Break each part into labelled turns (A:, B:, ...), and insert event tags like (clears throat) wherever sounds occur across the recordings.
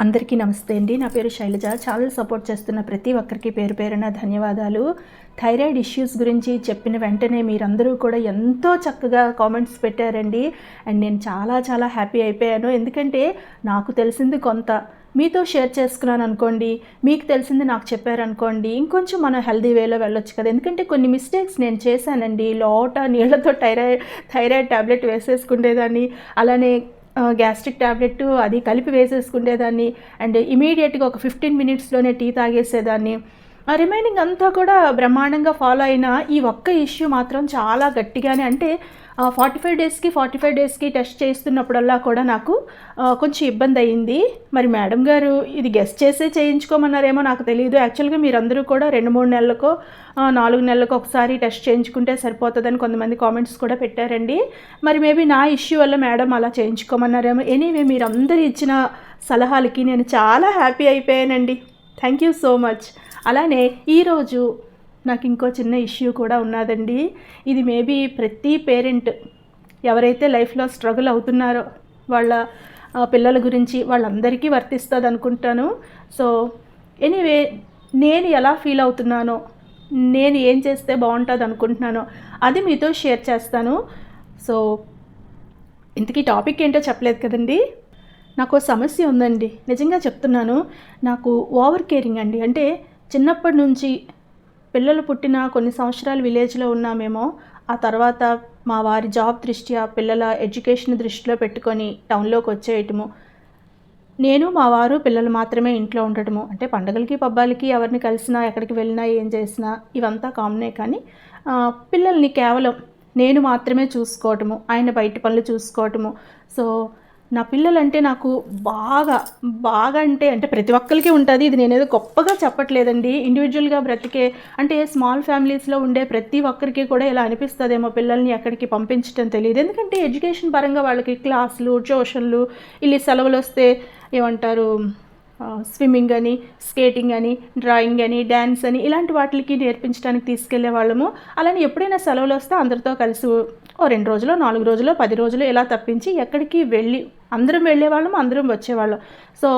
A: అందరికీ నమస్తే అండి. నా పేరు శైలజ. ఛానల్ సపోర్ట్ చేస్తున్న ప్రతి ఒక్కరికి పేరు పేరున ధన్యవాదాలు. థైరాయిడ్ ఇష్యూస్ గురించి చెప్పిన వెంటనే మీరందరూ కూడా ఎంతో చక్కగా కామెంట్స్ పెట్టారండి. అండ్ నేను చాలా చాలా హ్యాపీ అయిపోయాను. ఎందుకంటే నాకు తెలిసింది కొంత. మీతో షేర్ చేసుకున్నాను అనుకోండి. మీకు తెలిసింది నాకు చెప్పారనుకోండి ఇంకొంచెం మనం హెల్దీ వేలో వెళ్ళొచ్చు కదా. ఎందుకంటే కొన్ని మిస్టేక్స్ నేను చేశానండి. లోట నీళ్ళతో థైరాయిడ్ థైరాయిడ్ ట్యాబ్లెట్ వేసేసుకునేదాన్ని అలానే గ్యాస్ట్రిక్ ట్యాబ్లెట్ అది కలిపి వేసేసుకునేదాన్ని అండ్ ఇమీడియట్గా ఒక ఫిఫ్టీన్ మినిట్స్లోనే టీ తాగేసేదాన్ని. ఆ రిమైనింగ్ అంతా కూడా బ్రహ్మాండంగా ఫాలో అయిన ఈ ఒక్క ఇష్యూ మాత్రం చాలా గట్టిగానే. అంటే ఫార్టీ ఫైవ్ డేస్కి ఫార్టీ ఫైవ్ డేస్కి టెస్ట్ చేస్తున్నప్పుడల్లా కూడా నాకు కొంచెం ఇబ్బంది అయ్యింది మరి మేడం గారు ఇది గెస్ట్ చేసే చేయించుకోమన్నారేమో నాకు తెలియదు యాక్చువల్గా మీరందరూ కూడా రెండు మూడు నెలలకో నాలుగు నెలలకు ఒకసారి టెస్ట్ చేయించుకుంటే సరిపోతుందని కొంతమంది కామెంట్స్ కూడా పెట్టారండి. మరి మేబీ నా ఇష్యూ వల్ల మేడం అలా చేయించుకోమన్నారేమో. ఎనీవే మీరందరూ ఇచ్చిన సలహాలకి నేను చాలా హ్యాపీ అయిపోయానండి. థ్యాంక్ యూ సో మచ్ అలానే ఈరోజు నాకు ఇంకో చిన్న ఇష్యూ కూడా ఉన్నదండి. ఇది మేబీ ప్రతి పేరెంట్ ఎవరైతే లైఫ్లో స్ట్రగుల్ అవుతున్నారో వాళ్ళ పిల్లల గురించి వాళ్ళందరికీ వర్తిస్తుంది అనుకుంటాను సో ఎనీవే నేను ఎలా ఫీల్ అవుతున్నానో నేను ఏం చేస్తే బాగుంటుంది అనుకుంటున్నానో అది మీతో షేర్ చేస్తాను. సో ఇంతకీ టాపిక్ ఏంటో చెప్పలేదు కదండి. నాకు సమస్య ఉందండి. నిజంగా చెప్తున్నాను. నాకు ఓవర్ కేరింగ్ అండి. అంటే చిన్నప్పటి నుంచి పిల్లలు పుట్టిన కొన్ని సంవత్సరాలు విలేజ్లో ఉన్నామేమో ఆ తర్వాత మా వారి జాబ్ దృష్ట్యా పిల్లల ఎడ్యుకేషన్ దృష్టిలో పెట్టుకొని టౌన్లోకి వచ్చేయటము. నేను మా వారు పిల్లలు మాత్రమే ఇంట్లో ఉండటము. అంటే పండగలకి పబ్బాలకి ఎవరిని కలిసినా ఎక్కడికి వెళ్ళినా ఏం చేసినా ఇవంతా కామనే కానీ పిల్లల్ని కేవలం నేను మాత్రమే చూసుకోవటము. ఆయన బయట పనులు చూసుకోవటము. సో నా పిల్లలంటే నాకు బాగా బాగా అంటే అంటే ప్రతి ఒక్కరికి ఉంటుంది. ఇది నేనేదో గొప్పగా చెప్పట్లేదండి. ఇండివిజువల్గా బ్రతికే అంటే స్మాల్ ఫ్యామిలీస్లో ఉండే ప్రతి ఒక్కరికి కూడా ఇలా అనిపిస్తుందేమో పిల్లల్ని ఎక్కడికి పంపించడం తెలియదు. ఎందుకంటే ఎడ్యుకేషన్ పరంగా వాళ్ళకి క్లాసులు ట్యూషన్లు ఇల్లు సెలవులు వస్తే ఏమంటారు స్విమ్మింగ్ అని స్కేటింగ్ అని డ్రాయింగ్ అని డ్యాన్స్ అని ఇలాంటి వాటికి నేర్పించడానికి తీసుకెళ్ళే వాళ్ళము అలానే ఎప్పుడైనా సెలవులు వస్తే అందరితో కలిసి ఓ రెండు రోజులు నాలుగు రోజులు పది రోజులు ఇలా తప్పించి ఎక్కడికి వెళ్ళి అందరం వెళ్ళేవాళ్ళం అందరం వచ్చేవాళ్ళం. సో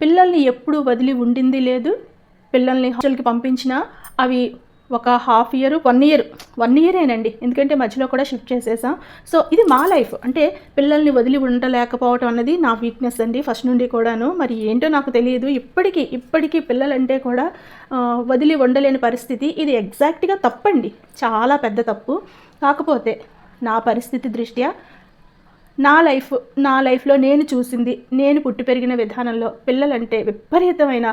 A: పిల్లల్ని ఎప్పుడు వదిలి ఉండింది లేదు. పిల్లల్ని హాస్టల్కి పంపించినా అవి ఒక half year one year one ఇయరేనండి ఎందుకంటే మధ్యలో కూడా షిఫ్ట్ చేసేసాం. సో ఇది మా లైఫ్ అంటే పిల్లల్ని వదిలి ఉండలేకపోవటం అన్నది నా వీక్నెస్ అండి ఫస్ట్ నుండి కూడాను. మరి ఏంటో నాకు తెలియదు. ఇప్పటికీ ఇప్పటికీ పిల్లలంటే కూడా వదిలి ఉండలేని పరిస్థితి. ఇది ఎగ్జాక్ట్గా తప్పండి. చాలా పెద్ద తప్పు. కాకపోతే నా పరిస్థితి దృష్ట్యా నా లైఫ్ నా లైఫ్లో నేను చూసింది నేను పుట్టి పెరిగిన విధానంలో పిల్లలంటే విపరీతమైన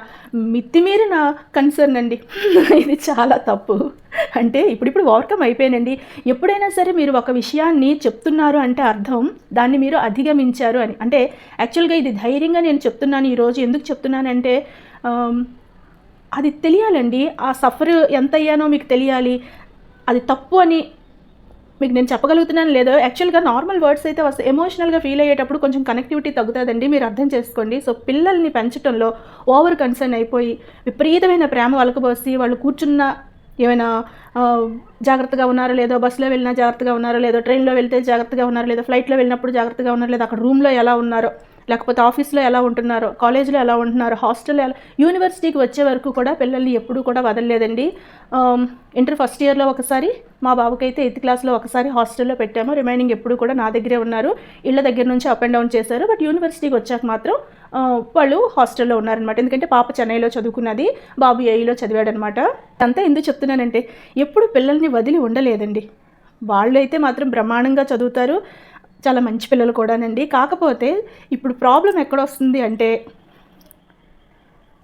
A: మితిమీరిన కన్సర్న్ అండి. (laughs) ఇది చాలా తప్పు. అంటే ఇప్పుడిప్పుడు ఓవర్కమ్ అయిపోయానండి. ఎప్పుడైనా సరే మీరు ఒక విషయాన్ని చెప్తున్నారు అంటే అర్థం దాన్ని మీరు అధిగమించారు అని. అంటే యాక్చువల్గా ఇది ధైర్యంగా నేను చెప్తున్నాను ఈరోజు ఎందుకు చెప్తున్నానంటే అది తెలియాలండి. ఆ సఫర్ ఎంత అయ్యానో మీకు తెలియాలి. అది తప్పు అని మీకు నేను చెప్పగలుగుతున్నాను లేదో? యాక్చువల్గా నార్మల్ వర్డ్స్ అయితే వస్తే ఎమోషనల్గా ఫీల్ అయ్యేటప్పుడు కొంచెం కనెక్టివిటీ తగ్గుతుందండి మీరు అర్థం చేసుకోండి. సో పిల్లల్ని పెంచడంలో ఓవర్ కన్సర్న్ అయిపోయి విపరీతమైన ప్రేమ వలకబోసి వాళ్ళు కూర్చున్న ఏమైనా జాగ్రత్తగా ఉన్నారో లేదో బస్సులో వెళ్ళినా జాగ్రత్తగా ఉన్నారో లేదో ట్రైన్లో వెళ్తే జాగ్రత్తగా ఉన్నారో లేదో ఫ్లైట్లో వెళ్ళినప్పుడు జాగ్రత్తగా ఉన్నారో లేదో అక్కడ రూమ్లో ఎలా ఉన్నారో లేకపోతే ఆఫీస్లో ఎలా ఉంటున్నారో కాలేజీలో ఎలా ఉంటున్నారో హాస్టల్లో ఎలా యూనివర్సిటీకి వచ్చే వరకు కూడా పిల్లల్ని ఎప్పుడూ కూడా వదలలేదండి. ఇంటర్ ఫస్ట్ ఇయర్లో ఒకసారి మా బాబుకైతే ఎయిత్ క్లాస్లో ఒకసారి హాస్టల్లో పెట్టాము. రిమైనింగ్ ఎప్పుడు కూడా నా దగ్గరే ఉన్నారు. ఇళ్ళ దగ్గర నుంచి అప్ అండ్ డౌన్ చేశారు. బట్ యూనివర్సిటీకి వచ్చాక మాత్రం వాళ్ళు హాస్టల్లో ఉన్నారనమాట ఎందుకంటే పాప చెన్నైలో చదువుకున్నది బాబు ఏఈలో చదివాడనమాట అంతా ఎందుకు చెప్తున్నానంటే ఎప్పుడు పిల్లల్ని వదిలి ఉండలేదండి. వాళ్ళు అయితే మాత్రం బ్రహ్మాండంగా చదువుతారు. చాలా మంచి పిల్లలు కూడానండి. కాకపోతే ఇప్పుడు ప్రాబ్లం ఎక్కడ వస్తుంది అంటే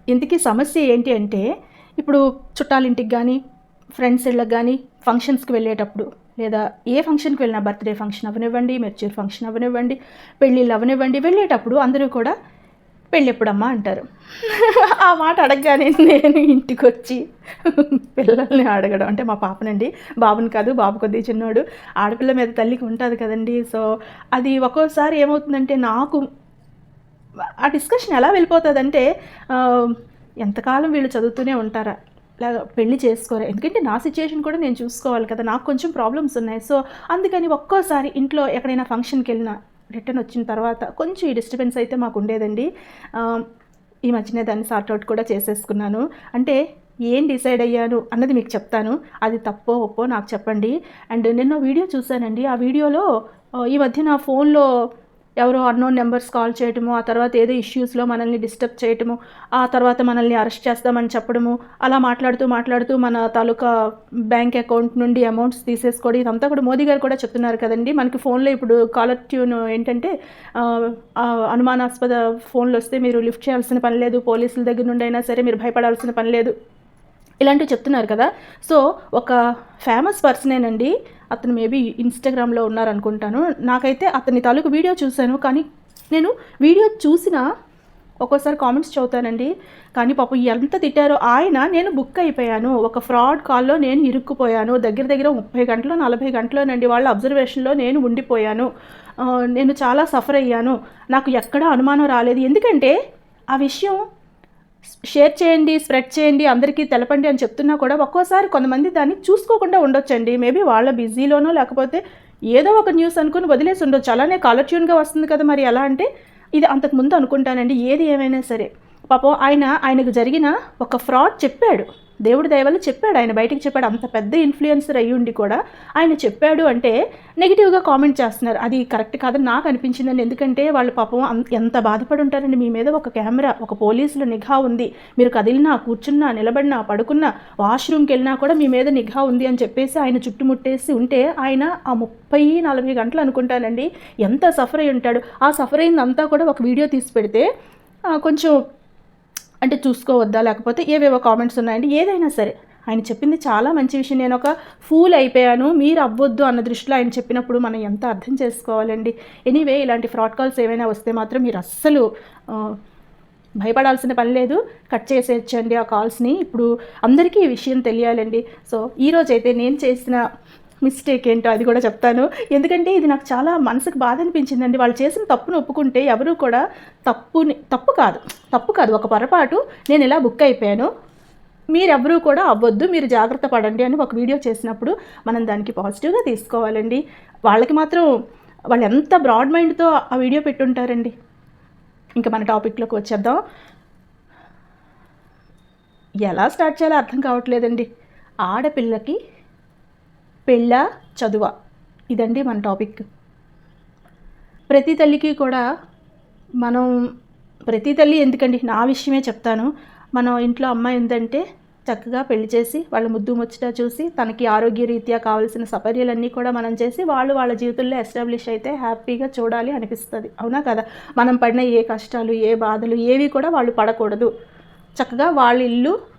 A: ఇంతకీ సమస్య ఏంటి అంటే ఇప్పుడు చుట్టాలింటికి కానీ ఫ్రెండ్స్ ఇళ్ళకి కానీ ఫంక్షన్స్కి వెళ్ళేటప్పుడు లేదా ఏ ఫంక్షన్కి వెళ్ళినా బర్త్డే ఫంక్షన్ అవనివ్వండి మెచ్యూర్ ఫంక్షన్ అవనివ్వండి పెళ్ళిళ్ళు అవనివ్వండి వెళ్ళేటప్పుడు అందరూ కూడా పెళ్ళెప్పుడమ్మా అంటారు. ఆ మాట అడగగానే నేను ఇంటికి వచ్చి పిల్లల్ని అడగడం. అంటే మా పాపనండి బాబుని కాదు బాబు కొద్ది చిన్నోడు. ఆడపిల్ల మీద తల్లికి ఉంటుంది కదండి. సో అది ఒక్కోసారి ఏమవుతుందంటే నాకు ఆ డిస్కషన్ ఎలా వెళ్ళిపోతుందంటే ఎంతకాలం వీళ్ళు చదువుతూనే ఉంటారా? లేక పెళ్ళి చేసుకోరా? ఎందుకంటే నా సిచ్యుయేషన్ కూడా నేను చూసుకోవాలి కదా. నాకు కొంచెం ప్రాబ్లమ్స్ ఉన్నాయి. సో అందుకని ఒక్కోసారి ఇంట్లో ఎక్కడైనా ఫంక్షన్కి వెళ్ళినా రిటర్న్ వచ్చిన తర్వాత కొంచెం ఈ డిస్టర్బెన్స్ అయితే మాకు ఉండేదండి. ఈ మధ్యనే దాన్ని సార్ట్అవుట్ కూడా చేసేసుకున్నాను. అంటే ఏం డిసైడ్ అయ్యాను అన్నది మీకు చెప్తాను. అది తప్పో ఒప్పో నాకు చెప్పండి. అండ్ నిన్న వీడియో చూశానండి. ఆ వీడియోలో ఈ మధ్య నా ఫోన్లో ఎవరో అన్నోన్ నెంబర్స్ కాల్ చేయటము ఆ తర్వాత ఏదో ఇష్యూస్లో మనల్ని డిస్టర్బ్ చేయటము ఆ తర్వాత మనల్ని అరెస్ట్ చేస్తామని చెప్పడము అలా మాట్లాడుతూ మాట్లాడుతూ మన తాలూకా బ్యాంక్ అకౌంట్ నుండి అమౌంట్స్ తీసేసుకోవడం ఇదంతా కూడా మోదీ గారు కూడా చెప్తున్నారు కదండి. మనకి ఫోన్లో ఇప్పుడు కాలర్ ట్యూన్ ఏంటంటే అనుమానాస్పద ఫోన్లు వస్తే మీరు లిఫ్ట్ చేయాల్సిన పని లేదు పోలీసుల దగ్గర నుండి అయినా సరే మీరు భయపడాల్సిన పని లేదు. ఇలాంటివి చెప్తున్నారు కదా. సో ఒక ఫేమస్ పర్సనేనండి అతను మేబీ ఇన్స్టాగ్రామ్లో ఉన్నారనుకుంటాను. నాకైతే అతని తాలూకు వీడియో చూశాను. కానీ నేను వీడియో చూసిన ఒక్కోసారి కామెంట్స్ చదువుతానండి. కానీ పాపం ఎంత తిట్టారో ఆయన నేను బుక్ అయిపోయాను. ఒక ఫ్రాడ్ కాల్లో నేను ఇరుక్కుపోయాను. దగ్గర దగ్గర ముప్పై గంటలు నలభై గంటలోనండి వాళ్ళ అబ్జర్వేషన్లో నేను ఉండిపోయాను. నేను చాలా సఫర్ అయ్యాను. నాకు ఎక్కడా అనుమానం రాలేదు. ఎందుకంటే ఆ విషయం షేర్ చేయండి స్ప్రెడ్ చేయండి అందరికీ తెలపండి అని చెప్తున్నా కూడా ఒక్కోసారి కొంతమంది దాన్ని చూసుకోకుండా ఉండొచ్చండి. మేబీ వాళ్ళ బిజీలోనో లేకపోతే ఏదో ఒక న్యూస్ అనుకుని వదిలేసి ఉండొచ్చు. అలానే కాలర్ ట్యూన్గా వస్తుంది కదా మరి ఎలా అంటే ఇది అంతకు ముందు అనుకుంటానండి. ఏది ఏమైనా సరే. పాపం ఆయన ఆయనకు జరిగిన ఒక ఫ్రాడ్ చెప్పాడు. దేవుడి దయవల్ల చెప్పాడు. ఆయన బయటికి చెప్పాడు. అంత పెద్ద ఇన్ఫ్లుయెన్సర్ అయ్యి ఉండి కూడా ఆయన చెప్పాడు అంటే నెగిటివ్గా కామెంట్ చేస్తున్నారు. అది కరెక్ట్ కాదని నాకు అనిపించిందండి. ఎందుకంటే వాళ్ళు పాపం ఎంత బాధపడి ఉంటారండి మీ మీద ఒక కెమెరా ఒక పోలీసుల నిఘా ఉంది. మీరు కదిలినా కూర్చున్నా నిలబడినా పడుకున్నా వాష్రూమ్కి వెళ్ళినా కూడా మీ మీద నిఘా ఉంది అని చెప్పేసి ఆయన చుట్టుముట్టేసి ఉంటే ఆయన ఆ ముప్పై నలభై గంటలు అనుకుంటానండి. ఎంత సఫర్ అయి ఉంటాడు ఆ సఫర్ అయిందంతా కూడా ఒక వీడియో తీసి పెడితే కొంచెం అంటే చూసుకోవద్దా? లేకపోతే ఏవేవో కామెంట్స్ ఉన్నాయండి. ఏదైనా సరే ఆయన చెప్పింది చాలా మంచి విషయం. నేను ఒక ఫూల్ అయిపోయాను మీరు అవ్వద్దు అన్న దృష్టిలో ఆయన చెప్పినప్పుడు మనం ఎంత అర్థం చేసుకోవాలండి? ఎనీవే ఇలాంటి ఫ్రాడ్ కాల్స్ ఏమైనా వస్తే మాత్రం మీరు అస్సలు భయపడాల్సిన పని లేదు. కట్ చేసేయచ్చండి ఆ కాల్స్ని ఇప్పుడు అందరికీ ఈ విషయం తెలియాలండి. సో ఈరోజైతే నేను చేసిన మిస్టేక్ ఏంటో అది కూడా చెప్తాను. ఎందుకంటే ఇది నాకు చాలా మనసుకు బాధ అనిపించిందండి. వాళ్ళు చేసిన తప్పును ఒప్పుకుంటే ఎవరు కూడా తప్పుని తప్పు కాదు తప్పు కాదు ఒక పొరపాటు నేను ఇలా బుక్ అయిపోయాను. మీరెవరూ కూడా అవ్వద్దు మీరు జాగ్రత్త పడండి అని ఒక వీడియో చేసినప్పుడు మనం దానికి పాజిటివ్గా తీసుకోవాలండి. వాళ్ళకి మాత్రం వాళ్ళు ఎంత బ్రాడ్ మైండ్తో ఆ వీడియో పెట్టుంటారండి. ఇంకా మన టాపిక్లోకి వచ్చేద్దాం. ఎలా స్టార్ట్ చేయాలో అర్థం కావట్లేదండి. ఆడపిల్లకి పెళ్ళ చదువ. ఇదండి మన టాపిక్. ప్రతి తల్లికి కూడా మనం ప్రతి తల్లి ఎందుకండి నా విషయమే చెప్తాను. మనం ఇంట్లో అమ్మాయి ఉందంటే చక్కగా పెళ్ళి చేసి వాళ్ళ ముద్దు ముచ్చట చూసి తనకి ఆరోగ్య రీత్యా కావాల్సిన సపర్యలన్నీ కూడా మనం చేసి వాళ్ళు వాళ్ళ జీవితంలో ఎస్టాబ్లిష్ అయితే హ్యాపీగా చూడాలి అనిపిస్తుంది. అవునా కదా? మనం పడిన ఏ కష్టాలు ఏ బాధలు ఏవి కూడా వాళ్ళు పడకూడదు. చక్కగా వాళ్ళ ఇల్లు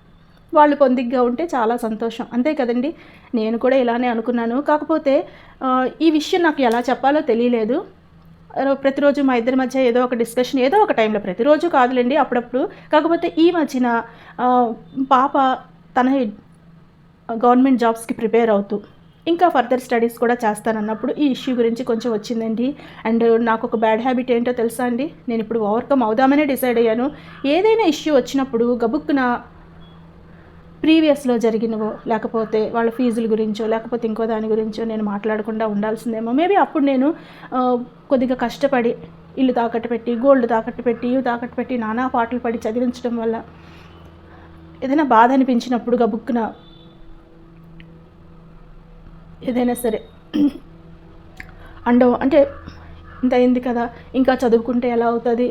A: వాళ్ళు పొందిగ్గా ఉంటే చాలా సంతోషం. అంతే కదండి? నేను కూడా ఇలానే అనుకున్నాను. కాకపోతే ఈ విషయం నాకు ఎలా చెప్పాలో తెలియలేదు. ప్రతిరోజు మా ఇద్దరి మధ్య ఏదో ఒక డిస్కషన్ ఏదో ఒక టైంలో ప్రతిరోజు కాదులేండి అప్పుడప్పుడు. కాకపోతే ఈ మధ్యన పాప తన గవర్నమెంట్ జాబ్స్కి ప్రిపేర్ అవుతూ ఇంకా ఫర్దర్ స్టడీస్ కూడా చేస్తానన్నప్పుడు ఈ ఇష్యూ గురించి కొంచెం వచ్చిందండి. అండ్ నాకు ఒక బ్యాడ్ హ్యాబిట్ ఏంటో తెలుసా అండి? నేను ఇప్పుడు ఓవర్కమ్ అవుదామనే డిసైడ్ అయ్యాను. ఏదైనా ఇష్యూ వచ్చినప్పుడు గబుక్కున ప్రీవియస్లో జరిగినవో లేకపోతే వాళ్ళ ఫీజుల గురించో లేకపోతే ఇంకో దాని గురించో నేను మాట్లాడకుండా ఉండాల్సిందేమో. మేబీ అప్పుడు నేను కొద్దిగా కష్టపడి ఇల్లు తాకట్టు పెట్టి గోల్డ్ తాకట్టు పెట్టి ఇవి తాకట్టు పెట్టి నానా పాటలు పడి చదివించడం వల్ల ఏదైనా బాధ అనిపించినప్పుడు గబుక్కున ఏదైనా సరే (clears throat) అండవు. అంటే ఇంత అయింది కదా ఇంకా చదువుకుంటే ఎలా అవుతుంది?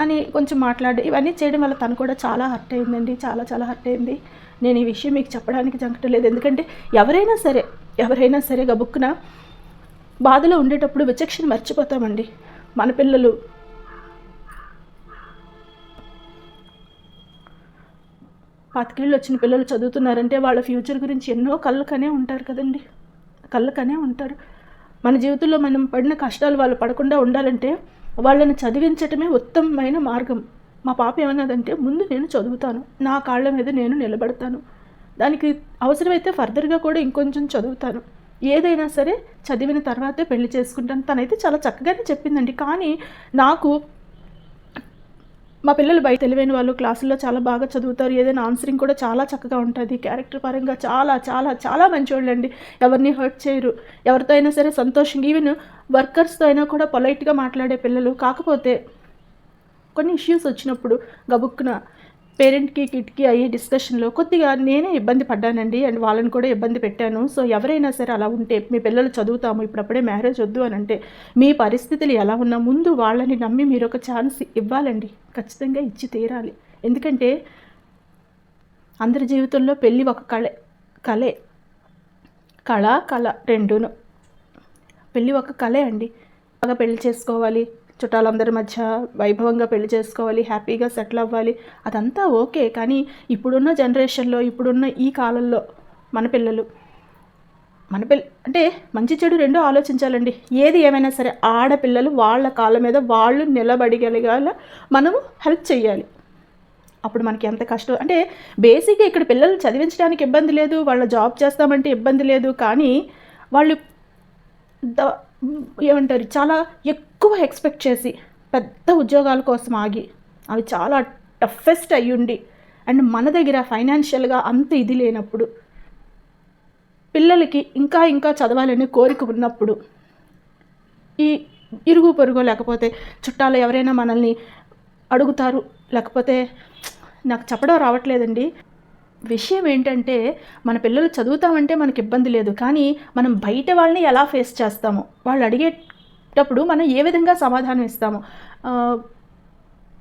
A: అని కొంచెం మాట్లాడి. ఇవన్నీ చేయడం వల్ల తను కూడా చాలా హర్ట్ అయిందండి. చాలా చాలా హర్ట్ అయింది. నేను ఈ విషయం మీకు చెప్పడానికి జంకటలేదు ఎందుకంటే ఎవరైనా సరే ఎవరైనా సరే గబుక్కున బాధలో ఉండేటప్పుడు విచక్షణ మర్చిపోతామండి. మన పిల్లలు పాతికేళ్ళు వచ్చిన పిల్లలు చదువుతున్నారంటే వాళ్ళ ఫ్యూచర్ గురించి ఎన్నో కళ్ళకనే ఉంటారు కదండి. కళ్ళకనే ఉంటారు. మన జీవితంలో మనం పడిన కష్టాలు వాళ్ళు పడకుండా ఉండాలంటే వాళ్ళని చదివించటమే ఉత్తమమైన మార్గం. మా పాప ఏమన్నదంటే ముందు నేను చదువుతాను. నా కాళ్ళ మీద నేను నిలబడతాను. దానికి అవసరమైతే ఫర్దర్గా కూడా ఇంకొంచెం చదువుతాను. ఏదైనా సరే చదివిన తర్వాతే పెళ్ళి చేసుకుంటాను. తనైతే చాలా చక్కగానే చెప్పిందండి. కానీ నాకు మా పిల్లలు బయట తెలివైన వాళ్ళు క్లాసుల్లో చాలా బాగా చదువుతారు. ఏదైనా ఆన్సరింగ్ కూడా చాలా చక్కగా ఉంటుంది. క్యారెక్టర్ పరంగా చాలా చాలా చాలా మంచివాళ్ళండి ఎవరిని హర్ట్ చేయరు. ఎవరితో అయినా సరే సంతోషంగా ఈవెన్ వర్కర్స్తో అయినా కూడా పొలైట్గా మాట్లాడే పిల్లలు. కాకపోతే కొన్ని ఇష్యూస్ వచ్చినప్పుడు గబుక్కున పేరెంట్కి కిట్కి అయ్యే డిస్కషన్లో కొద్దిగా నేనే ఇబ్బంది పడ్డానండి అండ్ వాళ్ళని కూడా ఇబ్బంది పెట్టాను. సో ఎవరైనా సరే అలా ఉంటే మీ పిల్లలు చదువుతాము ఇప్పుడప్పుడే మ్యారేజ్ వద్దు అని అంటే మీ పరిస్థితులు ఎలా ఉన్నా ముందు వాళ్ళని నమ్మి మీరు ఒక ఛాన్స్ ఇవ్వాలండి. ఖచ్చితంగా ఇచ్చి తీరాలి. ఎందుకంటే అందరి జీవితంలో పెళ్ళి ఒక కళే కళే. కళ కళ రెండును. పెళ్ళి ఒక కళే అండి. బాగా పెళ్ళి చేసుకోవాలి. చుట్టాలందరి మధ్య వైభవంగా పెళ్ళి చేసుకోవాలి హ్యాపీగా సెటిల్ అవ్వాలి అదంతా ఓకే. కానీ ఇప్పుడున్న జనరేషన్లో ఇప్పుడున్న ఈ కాలంలో మన పిల్లలు మన పిల్ల అంటే మంచి చెడు రెండూ ఆలోచించాలండి. ఏది ఏమైనా సరే ఆడపిల్లలు వాళ్ళ కాళ్ళ మీద వాళ్ళు నిలబడగలిగాల మనము హెల్ప్ చేయాలి అప్పుడు మనకి ఎంత కష్టం. అంటే బేసిక్గా ఇక్కడ పిల్లలు చదివించడానికి ఇబ్బంది లేదు వాళ్ళ జాబ్ చేస్తామంటే ఇబ్బంది లేదు. కానీ వాళ్ళు ద ఏమంటారు చాలా ఎక్కువ ఎక్స్పెక్ట్ చేసి పెద్ద ఉద్యోగాల కోసం ఆగి అవి చాలా టఫెస్ట్ అయ్యుండి అండ్ మన దగ్గర ఫైనాన్షియల్గా అంత ఇది లేనప్పుడు పిల్లలకి ఇంకా ఇంకా చదవాలనే కోరిక ఉన్నప్పుడు ఈ ఇరుగు పొరుగు లేకపోతే చుట్టాలు ఎవరైనా మనల్ని అడుగుతారు లేకపోతే నాకు చెప్పడం రావట్లేదండి. విషయం ఏంటంటే మన పిల్లలు చదువుతామంటే మనకి ఇబ్బంది లేదు. కానీ మనం బయట వాళ్ళని ఎలా ఫేస్ చేస్తాము? వాళ్ళు అడిగేటప్పుడు మనం ఏ విధంగా సమాధానం ఇస్తాము?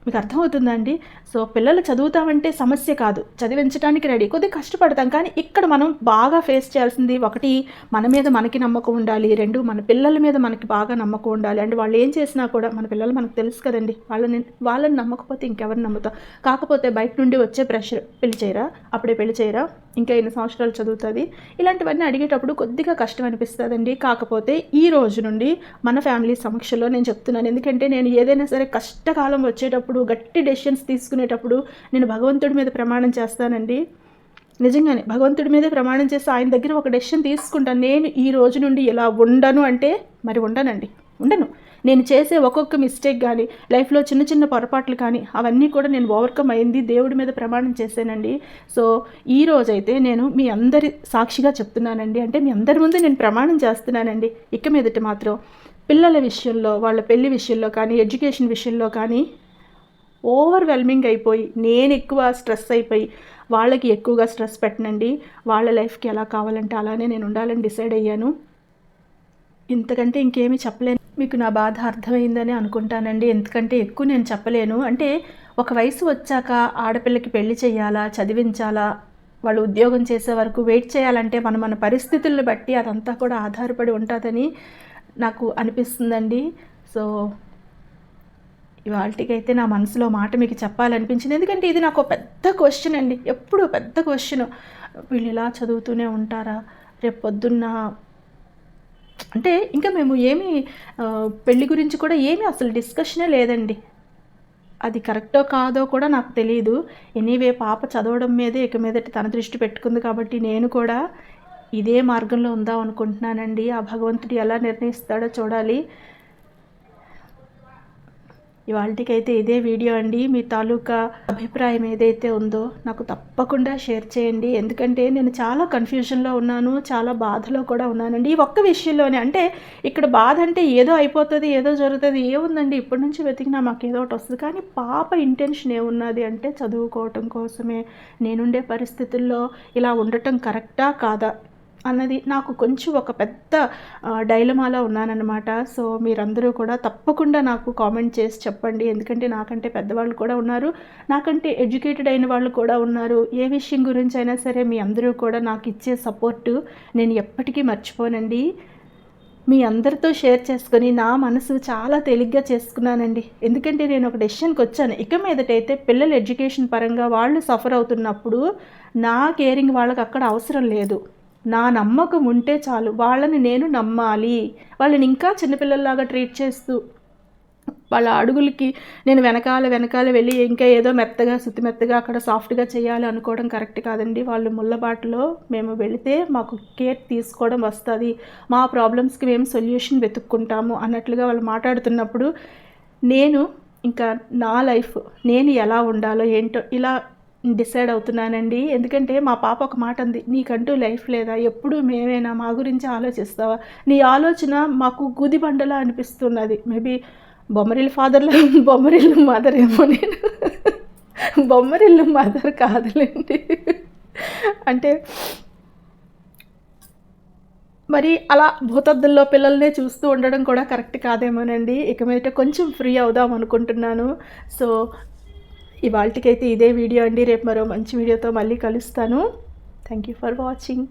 A: మీకు అర్థమవుతుందా అండి సో పిల్లలు చదువుతామంటే సమస్య కాదు. చదివించడానికి రెడీ. కొద్దిగా కష్టపడతాం. కానీ ఇక్కడ మనం బాగా ఫేస్ చేయాల్సింది ఒకటి మన మీద మనకి నమ్మకం ఉండాలి. రెండు మన పిల్లల మీద మనకి బాగా నమ్మకం ఉండాలి. అండ్ వాళ్ళు ఏం చేసినా కూడా మన పిల్లలు మనకు తెలుసు కదండి. వాళ్ళని వాళ్ళని నమ్మకపోతే ఇంకెవరిని నమ్ముతాం? కాకపోతే బయట నుండి వచ్చే ప్రెషర్. పెళ్ళి చేయరా? అప్పుడే పెళ్ళి చేయరా? ఇంకా ఎన్ని సంవత్సరాలు చదువుతుంది? ఇలాంటివన్నీ అడిగేటప్పుడు కొద్దిగా కష్టం అనిపిస్తుందండి కాకపోతే ఈ రోజు నుండి మన ఫ్యామిలీ సమక్షంలో నేను చెప్తున్నాను. ఎందుకంటే నేను ఏదైనా సరే కష్టకాలం వచ్చేటప్పుడు గట్టి డెసిషన్స్ తీసుకునేటప్పుడు నేను భగవంతుడి మీద ప్రమాణం చేస్తానండి. నిజంగానే భగవంతుడి మీదే ప్రమాణం చేసి ఆయన దగ్గర ఒక డెసిషన్ తీసుకుంటాను నేను ఈ రోజు నుండి ఇలా ఉండను అంటే మరి ఉండనండి. ఉండను. నేను చేసే ఒక్కొక్క మిస్టేక్ కానీ లైఫ్లో చిన్న చిన్న పొరపాట్లు కానీ అవన్నీ కూడా నేను ఓవర్కమ్ అయింది దేవుడి మీద ప్రమాణం చేశానండి. సో ఈ రోజైతే నేను మీ అందరి సాక్షిగా చెప్తున్నానండి. అంటే మీ అందరి ముందు నేను ప్రమాణం చేస్తున్నానండి. ఇక మీదట మాత్రం పిల్లల విషయంలో వాళ్ళ పెళ్ళి విషయంలో కానీ ఎడ్యుకేషన్ విషయంలో కానీ ఓవర్వెల్మింగ్ అయిపోయి నేను ఎక్కువ స్ట్రెస్ అయిపోయి వాళ్ళకి ఎక్కువగా స్ట్రెస్ పెట్టనండి. వాళ్ళ లైఫ్కి ఎలా కావాలంటే అలానే నేను ఉండాలని డిసైడ్ అయ్యాను. ఇంతకంటే ఇంకేమీ చెప్పలేను. మీకు నా బాధ అర్థమైందని అనుకుంటానండి. ఎందుకంటే ఎక్కువ నేను చెప్పలేను. అంటే ఒక వయసు వచ్చాక ఆడపిల్లకి పెళ్ళి చేయాలా చదివించాలా వాళ్ళు ఉద్యోగం చేసే వరకు వెయిట్ చేయాలంటే మన మన పరిస్థితులను బట్టి అదంతా కూడా ఆధారపడి ఉంటుందని నాకు అనిపిస్తుందండి. సో ఇవాళకైతే నా మనసులో మాట మీకు చెప్పాలనిపించింది. ఎందుకంటే ఇది నాకు ఒక పెద్ద క్వశ్చన్ అండి. ఎప్పుడు పెద్ద క్వశ్చన్. వీళ్ళు ఇలా చదువుతూనే ఉంటారా? రేపు పొద్దున్న అంటే ఇంకా మేము ఏమి పెళ్ళి పెళ్ళి గురించి కూడా ఏమీ అసలు డిస్కషనే లేదండి. అది కరెక్టో కాదో కూడా నాకు తెలియదు ఎనీవే పాప చదవడం మీదే ఇక మీదటి తన దృష్టి పెట్టుకుంది కాబట్టి నేను కూడా ఇదే మార్గంలో ఉందాం అనుకుంటున్నానండి. ఆ భగవంతుడు ఎలా నిర్ణయిస్తాడో చూడాలి. ఇవాళకైతే ఇదే వీడియో అండి. మీ తాలూకా అభిప్రాయం ఏదైతే ఉందో నాకు తప్పకుండా షేర్ చేయండి. ఎందుకంటే నేను చాలా కన్ఫ్యూజన్లో ఉన్నాను చాలా బాధలో కూడా ఉన్నానండి. ఈ ఒక్క విషయంలోనే అంటే ఇక్కడ బాధ అంటే ఏదో అయిపోతుంది ఏదో జరుగుతుంది ఏముందండి? ఇప్పటి నుంచి వెతికినా మాకు ఏదో ఒకటి వస్తుంది. కానీ పాప ఇంటెన్షన్ ఏమున్నది అంటే చదువుకోవటం కోసమే నేనుండే పరిస్థితుల్లో ఇలా ఉండటం కరెక్టా కాదా? అన్నది నాకు కొంచెం ఒక పెద్ద డైలమాలో ఉన్నానన్నమాట. సో మీరందరూ కూడా తప్పకుండా నాకు కామెంట్ చేసి చెప్పండి. ఎందుకంటే నాకంటే పెద్దవాళ్ళు కూడా ఉన్నారు. నాకంటే ఎడ్యుకేటెడ్ అయిన వాళ్ళు కూడా ఉన్నారు. ఏ విషయం గురించి అయినా సరే మీ అందరూ కూడా నాకు ఇచ్చే సపోర్టు నేను ఎప్పటికీ మర్చిపోనండి. మీ అందరితో షేర్ చేసుకొని నా మనసు చాలా తేలిగ్గా చేసుకున్నానండి. ఎందుకంటే నేను ఒక డెసిషన్కి వచ్చాను. ఇక మీదటైతే పిల్లల ఎడ్యుకేషన్ పరంగా వాళ్ళు సఫర్ అవుతున్నప్పుడు నా కేరింగ్ వాళ్ళకి అక్కడ అవసరం లేదు. నా నమ్మకం ఉంటే చాలు. వాళ్ళని నేను నమ్మాలి. వాళ్ళని ఇంకా చిన్నపిల్లల్లాగా ట్రీట్ చేస్తూ వాళ్ళ అడుగులకి నేను వెనకాల వెనకాల వెళ్ళి ఇంకా ఏదో మెత్తగా సుత్తి మెత్తగా అక్కడ సాఫ్ట్గా చేయాలి అనుకోవడం కరెక్ట్ కాదండి. వాళ్ళు ముళ్ళబాటలో మేము వెళితే మాకు కేర్ తీసుకోవడం వస్తుంది. మా ప్రాబ్లమ్స్కి మేము సొల్యూషన్ వెతుక్కుంటాము అన్నట్లుగా వాళ్ళు మాట్లాడుతున్నప్పుడు నేను ఇంకా నా లైఫ్ నేను ఎలా ఉండాలో ఏంటో ఇలా డిసైడ్ అవుతున్నానండి. ఎందుకంటే మా పాప ఒక మాట అంది నీకంటూ లైఫ్ లేదా? ఎప్పుడు మేమేనా? మా గురించి ఆలోచిస్తావా? నీ ఆలోచన మాకు గుదిబండలా అనిపిస్తున్నది. మేబీ బొమ్మరిల్ ఫాదర్లో బొమ్మరిల్లు మదర్ ఏమో నేను. బొమ్మరిల్లు మదర్ కాదులేండి. అంటే మరి అలా భూతద్దుల్లో పిల్లల్నే చూస్తూ ఉండడం కూడా కరెక్ట్ కాదేమోనండి. ఇక మీద కొంచెం ఫ్రీ అవుదాం అనుకుంటున్నాను. సో ఇవాళకైతే ఇదే వీడియో అండి. రేపు మరో మంచి వీడియోతో మళ్ళీ కలుస్తాను. Thank you for watching